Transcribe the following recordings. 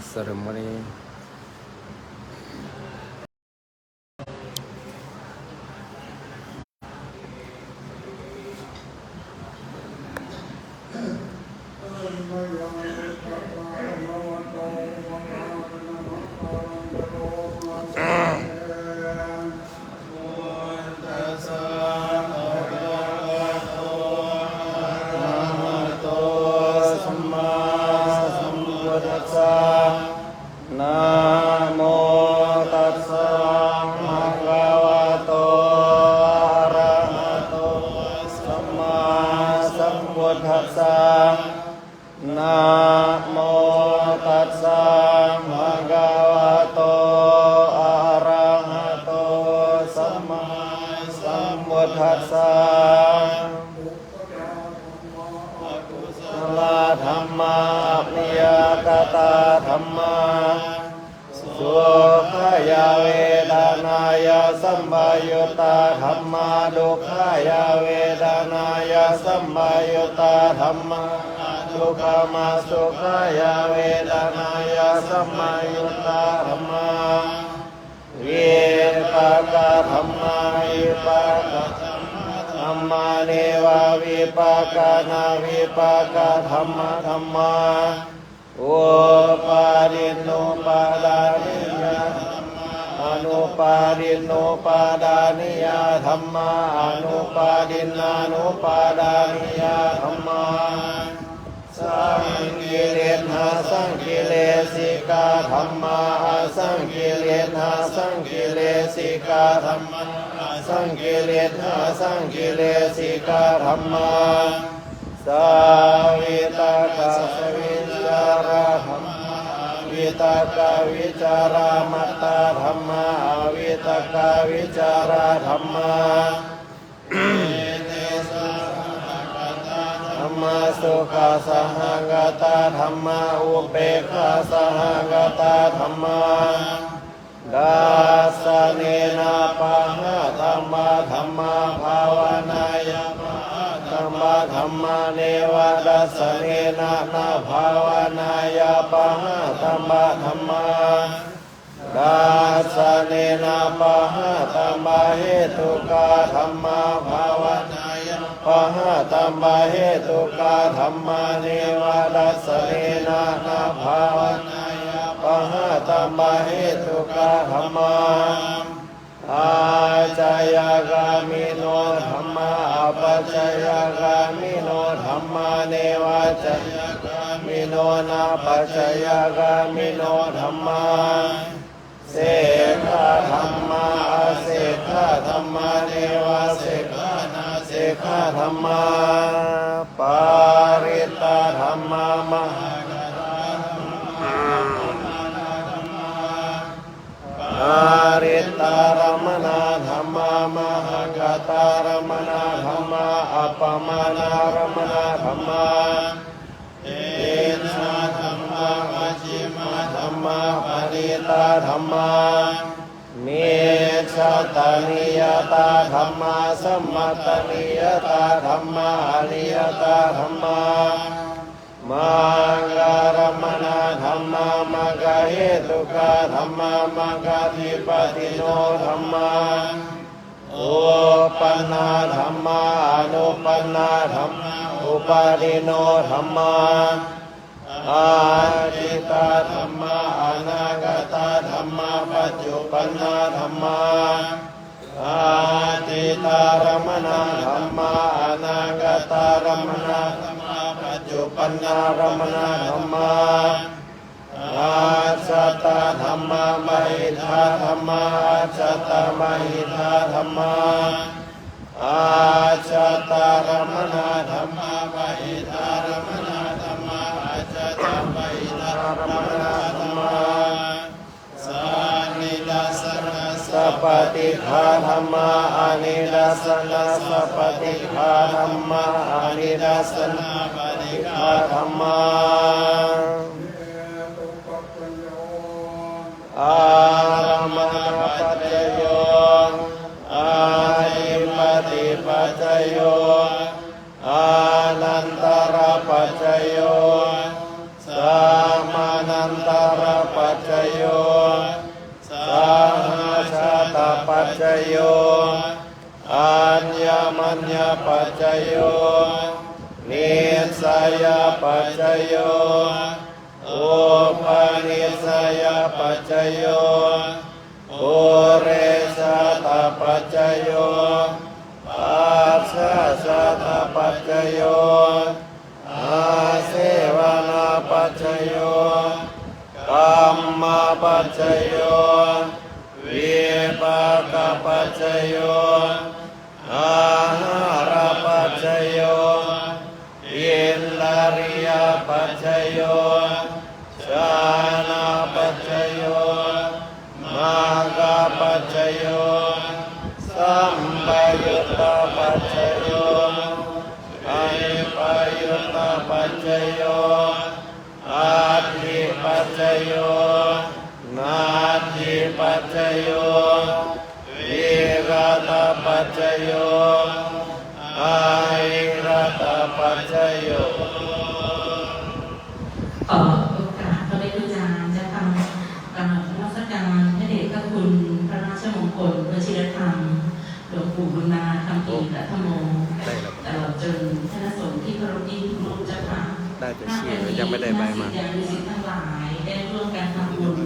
ceremony. Tassa Bhagavato Arahato Samma Sambuddhassa ลาธรรมาปิยกตาธรรมาสุขายาเวดนายาสัมบายุตาธรรมาดุขายาเวดนายาสัมบายุตาธรรมา ดุขมาสุขายาเวดานายาสมบายุตตาธรรมาเวปากาธรรมาวิปากาธรรมาเนวาวิปากานาวิปากาธรรมะธรรมาโอปาริโนปาดานิยาอนุปาริโนปาดานิยาธรรมาอนุปารินานุปาดานิยาธรรมา สังกิเลนหาสังกิเลสิกาธรรมาสังกิเลนหาสังกิเลสิกาธรรมาสังกิเลสหาสังกิเลสิกาธรรมาสาวิตากาสวิจาราธรรมาวิตากาวิจารามัตตาธรรมาวิตากาวิจาราธรรมา มาสุขาสหกตาธรรมาอุเบกขาสหกตาธรรมาดาสเนนาปะหะธรรมะธรรมะภาวนายะมะธรรมะธรรมะเนวะดัสเนนะนาภาวนายะปะหะธรรมะธรรมะดาสเนนาปะหะธรรมะเหตุกาธรรมาวนายะปะ หะธรรมะเหตุกาธรรมะเนวะดัสเนนะนาภาวนายปะหะตัมมะเหตุกะธรรมาอาจายกามิโนธรรมาอาปัจจายกามิโนธรรมาเนวะจายกามิโนนาปัจจายกามิโนธรรมา ธรรมาปาริตาธรรมามหาอาริตารมณาธรรมามหากตารมณาธรรมาอัปมานารมณาธรรมาเอนะธรรมาปัจจิมาธรรมาปริตาธรรมา ชาตานิยตาธรรมาสมมาตานิยตาธรรมาอริยตาธรรมามังการมณาธรรมามังกาเหตุกาธรรมามังกาธิปติโนธรรมาโอปันนาธรรมาอนุปันนาธรรมาอุปาทิโนธรรมา อาทิตาธรรมาอนาคตาธรรมาปัจจุปันาธรรมาอาทิตารมณาธรรมาอนาคตารมณาธรรมาปัจจุปันนารมณาธรรมาอาชตาธรรมามหิทาธรรมาอาชตามหิทาธรรมาอาชตารมณาธรรมามหิ สัพปติภาธรรมาอานิดาสนะสัพปติภาธรรมาอานิดาสนะปฏิภาธรรมาอารามณปัจจโยอาหิปติปัจจโยอานันตระปัจจโยสามานันตระโย โยอัญญมัญญปัจจยโยนิสัยปัจจยโยโอุานิสัยปัจจยโยโอเรสัตปัจจยโยปัสสะสตปัจจยโยอาเสวนาปัจจยโยกรรมปัจจยโย ปากปัจจโยอาหารปัจจโยอินลาริยปัจจโยชานาปัจจโยมาคาปัจจโยสัมปยุตตปัจจโยอิปยุตตปัจจโยอาทิปัจจโยนา ปัจจโยวิรัตปัจจโยอาหิรัตปัจจโยขอโอกาสพระเดชอาจารย์จะทำการนมัสการพระเดชพระคุณพระราชมงคลวชิรธรรมหลวงปู่บุญมาธรรมอีและธรรมโมตลอดจนคณะสงฆ์ที่เคารพยิ่งทุกรูปเจ้าค่ะได้แต่ชื่อยังไม่ได้ใบมาศิษยานุศิษย์ทั้งหลายได้ร่วมกันทำบุญ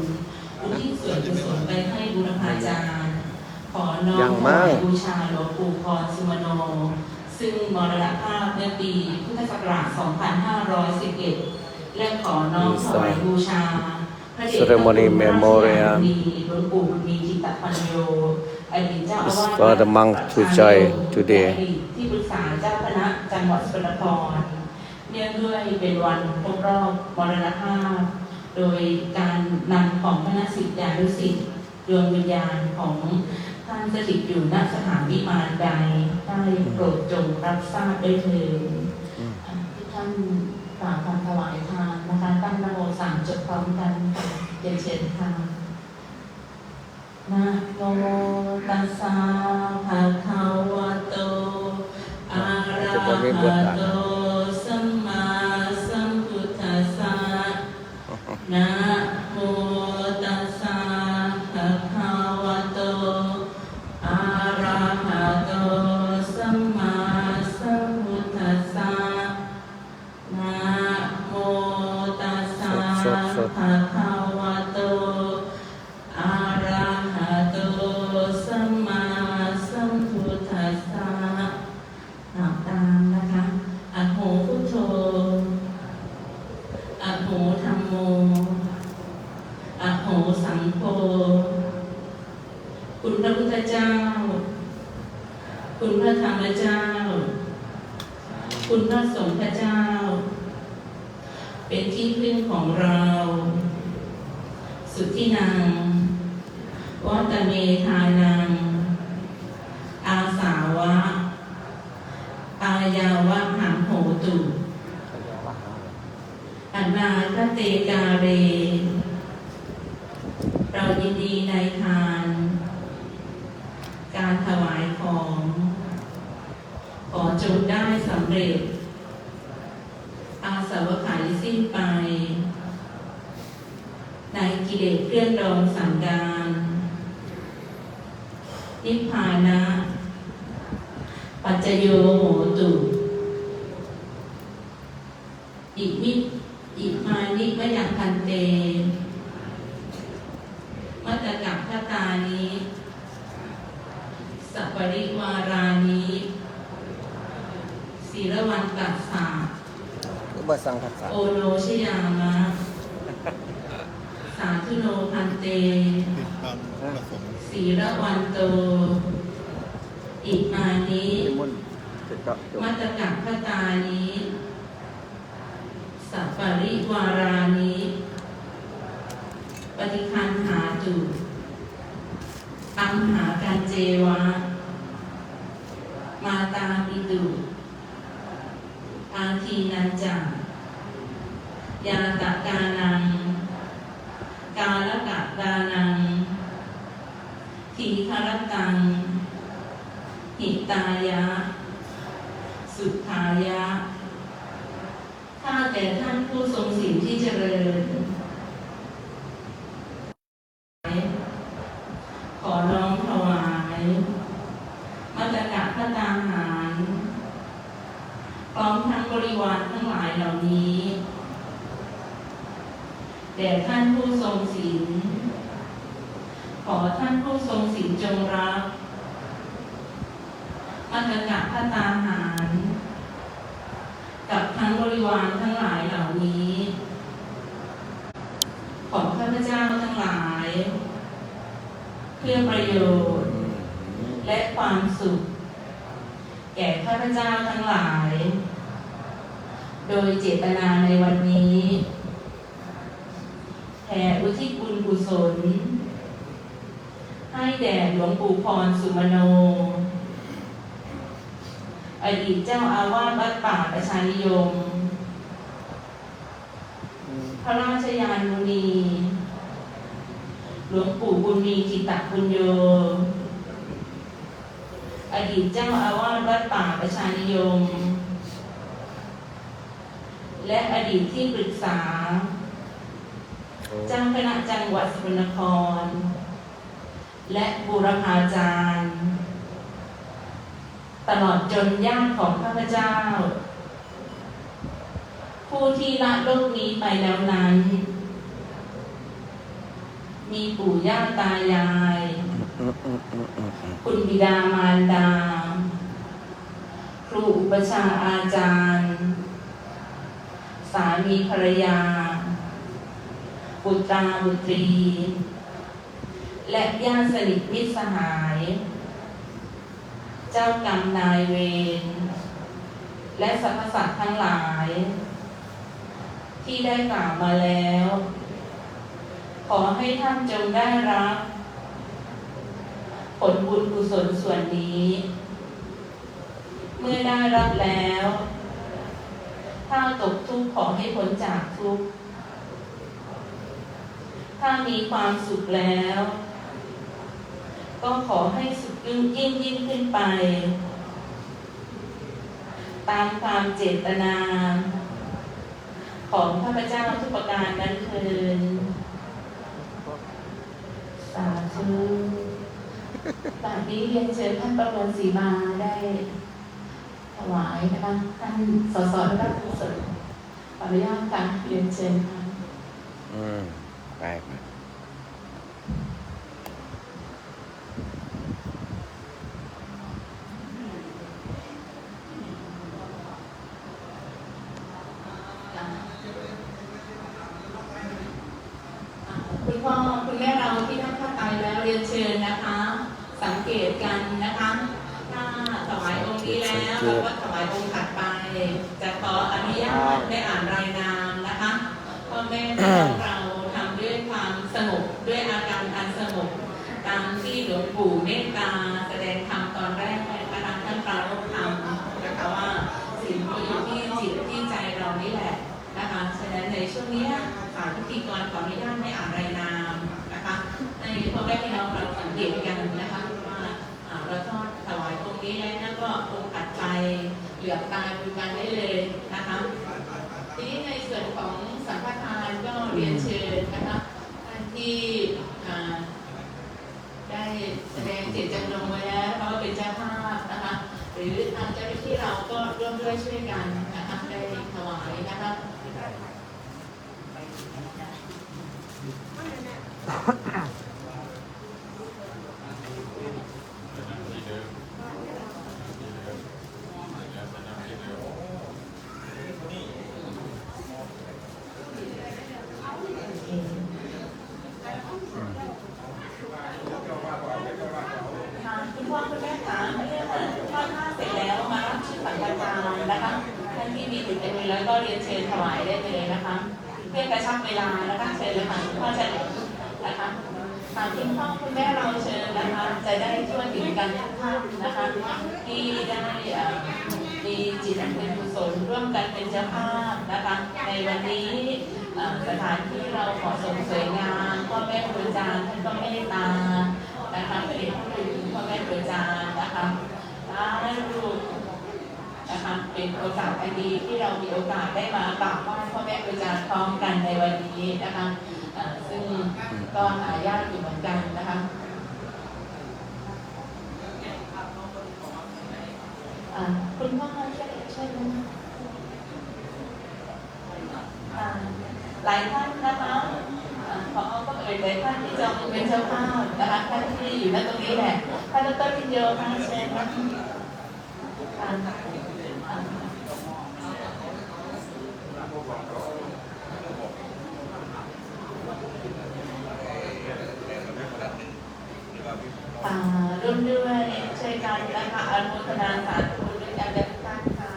อุทิศส่วนกุศลไปให้บุรพาจารย์ ขอน้อยัมงถมั้วางยบูชาหลวงปู่พรสุมโน ซึ่งมรณภาพเมื่อปีพุทธศักราช 2511 และขอน้อมถวายบูชาพระเดชพระคุณ Ceremony memorial หลวงปู่มีจิตตปัญโยอดีตเจ้าอาวาส It's for the monk to join today อดีตที่ปรึกษาเจ้าคณะจังหวัดสกลนครเนื่องด้วยเป็นวันครบรอบมรณภาพ โดยการนำของคณะศิษยานุศิษย์ดวงวิญญาณของท่านสถิตอยู่ณสถานวิมานใดได้โปรดจงรับทราบด้วยเถิดที่ท่านกล่าวคำถวายทานนะคะตั้งนโมสามจบพร้อมกันเรียนเชิญค่ะนะโมตัสสะภะคะวะโตอะระหะโตสัมมาสัมพุทธัสสะ นะโมตัสสะภะคะวะโต อะระหะโต สัมมาสัมพุทธัสสะ นะโมตัสสะ สดๆสด ภะคะวะโต อะระหะโต สัมมาสัมพุทธัสสะหลับตามนะคะอะโหพุทโธ อะโหธรรมโม อะโหสังโฆ คุณพระพุทธเจ้า คุณพระธรรมเจ้า คุณพระสงฆ์พระเจ้า เป็นที่พึ่งของเรา สุทธินัง วัตเมธานัง อาสาวะ อา ยาวะหังโหตุอนาคเตกาเร เรายินดีในทาน การถวายของ ขอจงได้สำเร็จ อาสวะขายสิ้นไป ในกิเลสเคลื่อนรองสังดาน นิพพานะ ปัจจโยโหตุ อิมิอิมานิมะยังพันเต มัตตกับพระตานี้ สัปปริวารานี้ ศีรวันตัสสะอุปสังคัสสะโอโนชยามะ สาธุโนพันเตศีรวันโต อิมานินิมนต์จะเจาะจบมัตตกับพระตานี้สัปปริวารานี้ปฏิคันหาจุอัมหาการเจวะ มาตาปิตุ อาทีนันจังยาตกานัง กาลกะกานังทีคารตัง หิตายะ สุขายะ ข้าแต่ท่านผู้ทรงศีลที่เจริญ ขอน้อมถวาย มาตรกะพระตาหาร แด่ท่านผู้ทรงศีล ขอท่านผู้ทรงศีลจงรับมัตกะพระตาหาร กับทั้งบริวารทั้งหลายเหล่านี้ ของข้าพเจ้าทั้งหลาย เพื่อประโยชน์ และความสุข แก่ข้าพเจ้าทั้งหลาย โดยเจตนาในวันนี้แผ่อุทิศบุญกุศล ให้แด่หลวงปู่พรสุมโน อดีตเจ้าอาวาสวัดป่าประชานิยม พระราชยานุนี หลวงปู่บุญมีจิตตบุญโย อดีตเจ้าอาวาสวัดป่าประชานิยม และอดีตที่ปรึกษา เจ้าคณะจังหวัดสกลนคร และบูรพาจารย์ ตลอดจนญาติของข้าพเจ้า ผู้ที่ละโลกนี้ไปแล้วนั้น มีปู่ย่าตายาย คุณบิดามารดา ครูอุปชาอาจารย์ามีภรรยา บุตราบุตรี และญาติสนิทมิตรสหาย เจ้ากรรมนายเวร และสรรพสัตว์ทั้งหลาย ที่ได้กล่าวมาแล้ว ขอให้ท่านจงได้รับ ผลบุญกุศลส่วนนี้ เมื่อได้รับแล้ว ถ้าตกทุกข์ขอให้พ้นจากทุกข์ ถ้ามีความสุขแล้ว ก็ขอให้สุขยิ่งยิ่งยิ่งขึ้นไป ตามความเจตนา ของข้าพเจ้าทุกประการนั้นเทินสาธุตอนนี้เรียนเชิญท่านประมวลศรีมาได้ ถวายนะคะท่านสสรับกุศลขออนุญาตการเรียนเชิญค่ะอืมไปไปคุณพ่อคุณแม่เราที่ท่านเข้าไปแล้วเรียนเชิญนะคะ สังเกตกันนะคะ ถ้าถวายองค์ นี้แล้วเราก็ถวายองค์ถัดไป จะขออนุญาตได้อ่านรายนามนะคะพ่อแม่เราทำด้วยความสงบด้วยอาการอันสงบตามที่หลวงปู่เมตตาแสดงธรรมตอนแรกนะคะท่านปรารภธรรมนะคะว่าสิ่งที่อยู่ที่จิตที่ใจเรานี่แหละนะคะฉะนั้นในช่วงนี้ฝ่ายพิธีกรขออนุญาตไม่อ่านรายนามนะคะในพ่อแม่พี่น้องเราสังเกตกันนะคะว่าเราทอง แล้วก็องค์ถัดไปเหลือบตาดูกันได้เลยนะคะ ทีนี้ในส่วนของสังฆทานก็เรียนเชิญนะคะท่านที่ได้แสดงเจตจำนงไว้แล้วเพราะเป็นเจ้าภาพนะคะหรือทางเจ้าหน้าที่เราก็ร่วมด้วยช่วยกันนะคะได้ถวายนะคะคุณพ่อคุณแม่คะเมื่อทอดผ้าเสร็จแล้วมารับชื่อสังฆทานนะคะท่านที่มีติดในมือแล้วก็เรียนเชิญถวายได้เลยนะคะ เพื่อกระชับเวลา นะคะเชิญเลยค่ะคุณพ่อเชิญนะคะค่ะคุณพ่อคุณแม่เราเชิญนะคะจะได้ช่วยถึงกันทุกท่านนะคะ ที่ได้อ่อมีจิตอันเป็นกุศลร่วมกันเป็นเจ้าภาพนะคะ ในวันนี้สถานที่เราขอส่งสวยงามพ่อแม่ครูอาจารย์ท่านก็ไม่ตานะคะเป็นพ่อแม่ครูอาจารย์นะคะได้รูป นะคะเป็นโอกาสอันดีที่เรามีโอกาสได้มากราบไหว้พ่อแม่ครูอาจารย์พร้อมกันในวันนี้นะคะซึ่งก็หายากอยู่เหมือนกันนะคะคุณพ่อช่วยช่วยไหมหลายท่านนะคะอ่าขอก็เอ่ยเลยท่านที่จะเป็นเจ้าภาพนะคะท่านที่อยู่ณตรงนี้แหละท่านดรพิญโยค่ะเชิญค่ะอ่าอ่า อ่าร่วมด้วย ช่วกันนะคะอนุโมทนาสาธุด้วยกันทุกท่านค่ะ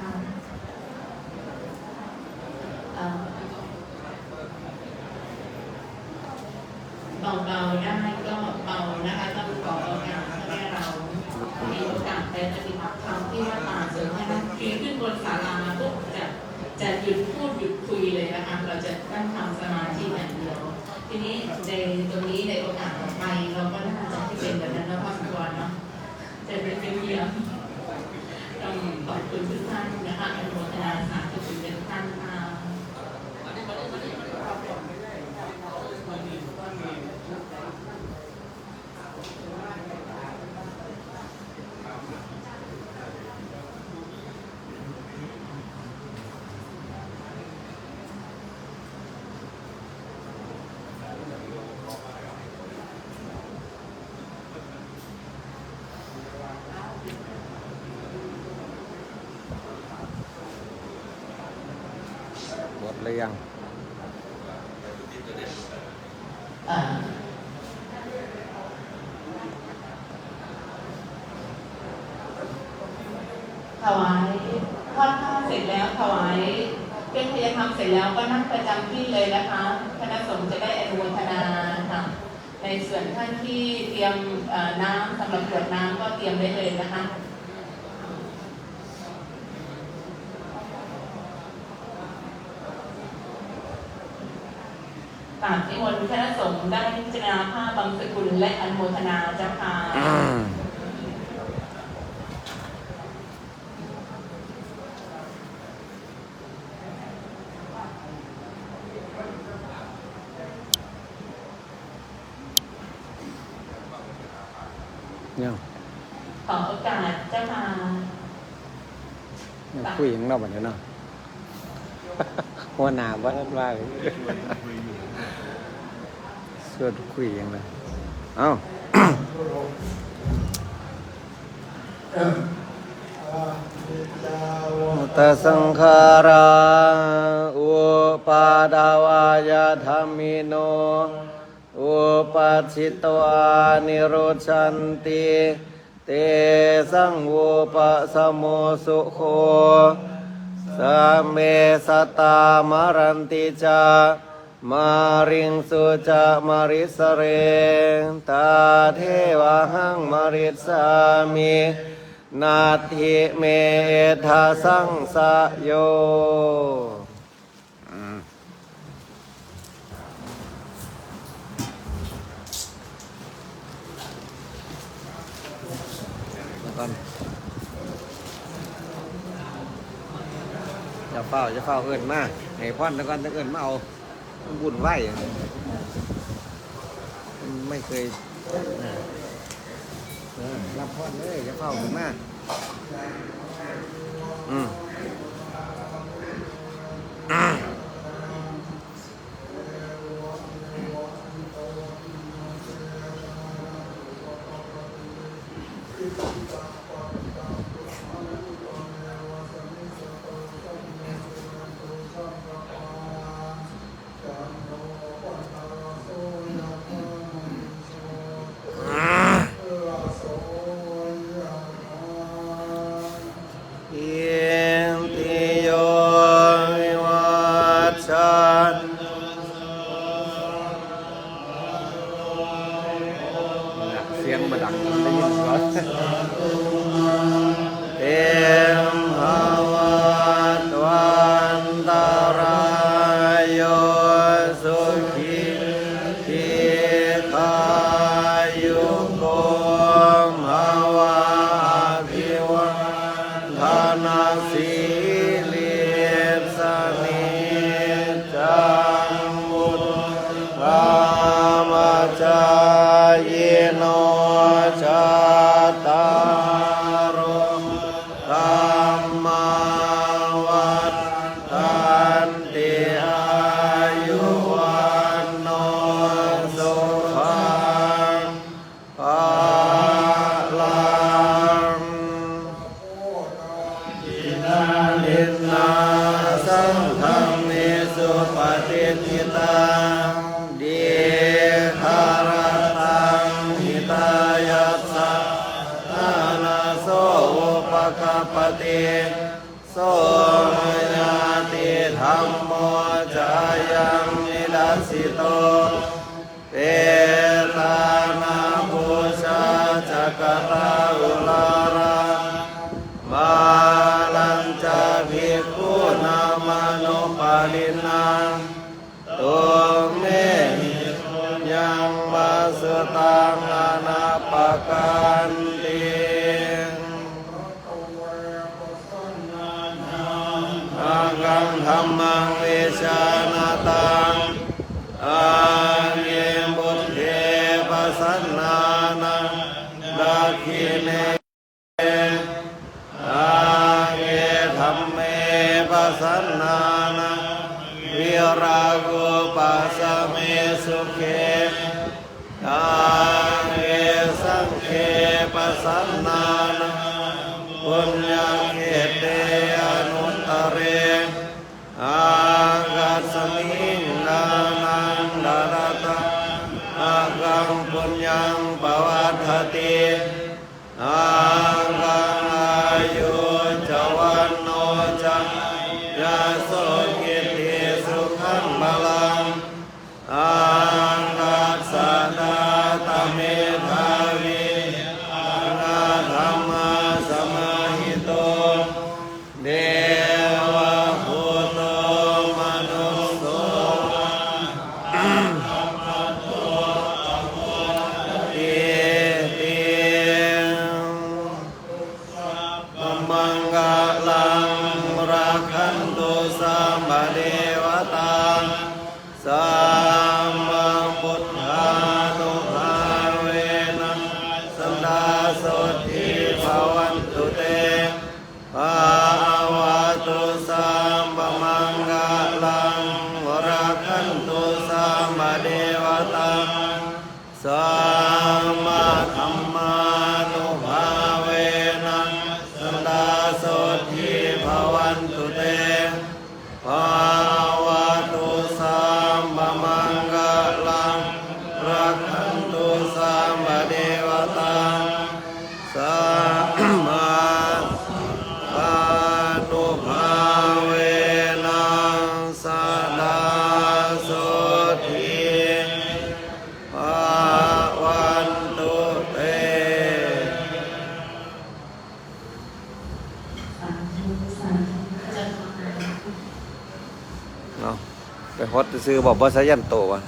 เบาๆได้ก็เบานะคะต้องขอโอกาสให้เรามีโอกาสไปปฏิบัติธรรมที่วัดป่าสวนแม่ปีนขึ้นบนศาลาปุ๊บจะจะหยุดพูดหยุดคุยเลยนะคะเราจะนั่งทำสมาธิอย่างเดียว ทีนี้ในตรงนี้ในโอกาสต่อไปเราก็น่าจะที่เป็นแบบนั้นนะพ่อสุวรรณเนาะ จะเป็นเป็นเยี่ยงต้องขอบคุณทุกท่านนะคะอนุโมทนาสาธุคุณทุกท่านค่ะ เลยยังถวายทอดผ้าเสร็จแล้วถวายเครื่องพยธรรมเสร็จแล้วก็นั่งประจำที่เลยนะคะคณะสงฆ์จะได้อนุโมทนาค่ะในส่วนท่านที่เตรียมน้ำสำหรับกรวดน้ำก็เตรียมได้เลยนะคะ กราบนิมนต์คณะสง ฆ์ได้พิจารณาผ้าบางสกุลและอนุโมทนาเจ้าค่ะอืมยังขอโอกาสเจ้าค่ะยังคุยยังนอกแบบนี้เนาะหัวหน้าว่าว่าเลย สวดคุยยังเลยเอ้าตสังขาราอุปาดาวายาธรรมิโนอุปัชชิตวานิโรชันติเตสังอุปสมโมสุโคสัมเมสตามรันติจา มาริงสุจะมาริสเรตาเทวะหังมาริสามินาทิเมธาสังสะโยจะเฝ้าจะเฝ้าเอินมาให้พ่อนแล้วก่อนจะเอินมาเอา บุญไหวมันไม่เคยรับพ่อนเลยจะเฝ้าขึ้นมาอืมอ่า คปติโสมญาติธรรมโมจายังนิลัสสิโตเตตานาภูชาจักตาอุลาราวาลัญจาภิกขุนามโนปาลินาตุเมยังวาสตังอนาปกันติ ธรรมังเวชานาตังอาเยบุตเทปสันนานังดาคิเนอาเยธรรมเมปสันนานังวิรากุปัสสเมสุเขอาเยสังเขปสันนานังปุญญเสมิงนานังดารตะอากังปุญญังปวัฏติ ซื้อบอกว่าสายันโตวะ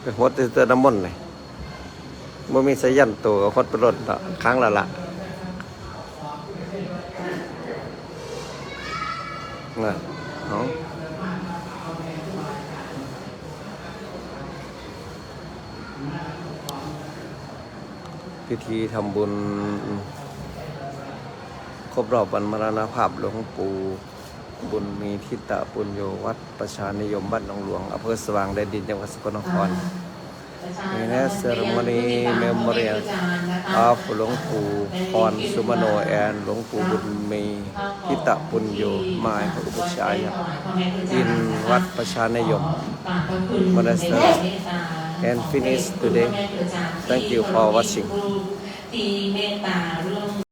ไปฮดซื้อน้ำมันเลยบ่มีสายันโตก็ฮดไปรถครั้งละละนะเนาะพิธีทำบุญ ครบรอบวันมรณภาพหลวงปู่ บุญมีทิตะปุญโยวัดประชานิยมบ้านหนองหลวงอำเภอสว่างแดนดินจังหวัดสกลนครมีแนสเซอร์มนีเมมโมเรียลอาฟหลวงปู่พรสุมโนแอนหลวงปู่บุญมีทิตะปุญโยมายพระอุปชายะอินวัดประชานิยม Monastery and finish today Thank you for watching ที่เมตตาร่วม